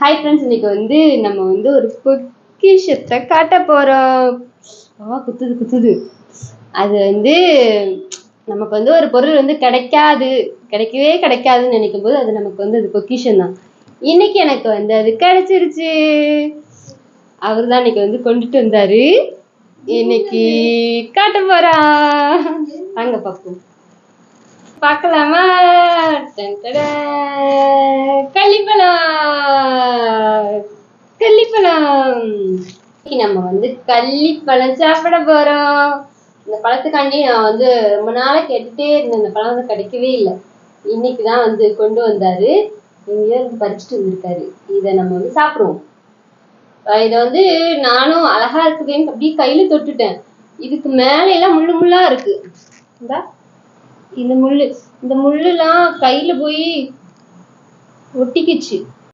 Hi friends இன்னைக்கு வந்து நம்ம வந்து ஒரு பொக்கிஷத்தை காட்ட போகிறோம் குத்துது குத்துது. அது வந்து நமக்கு வந்து ஒரு பொருள் வந்து கிடைக்காது. கிடைக்கவே கிடைக்காதுன்னு நினைக்கும் போது அது நமக்கு வந்து அது பொக்கிஷம் தான். இன்னைக்கு எனக்கு வந்து அது கிடைச்சிருச்சு. அவர் தான் இன்னைக்கு வந்து கொண்டுட்டு வந்தாரு. இன்னைக்கு காட்ட போறா வாங்க பார்ப்போம் பார்க்கலாமா? நம்ம வந்து கள்ளி பழம் சாப்பிட போறோம். இந்த பழத்துக்காண்டி நான் வந்து ரொம்ப நாளா கேட்டுட்டே இருந்தேன். இந்த பழம் வந்து கிடைக்கவே இல்லை. இன்னைக்கு தான் வந்து கொண்டு வந்தாரு. எங்கேயோ இருந்து பறிச்சுட்டு வந்திருக்காரு. இதை நம்ம வந்து சாப்பிடுவோம். இத இதை வந்து நானும் அழகா இருக்குதுன்னு அப்படியே கையில தொட்டுட்டேன். இதுக்கு மேல எல்லாம் முள்ளு முள்ளா இருக்கு. இந்தா இந்த முள்ளு இந்த முள்ளுலாம் கையில போய் ஒட்டிக்கிச்சு.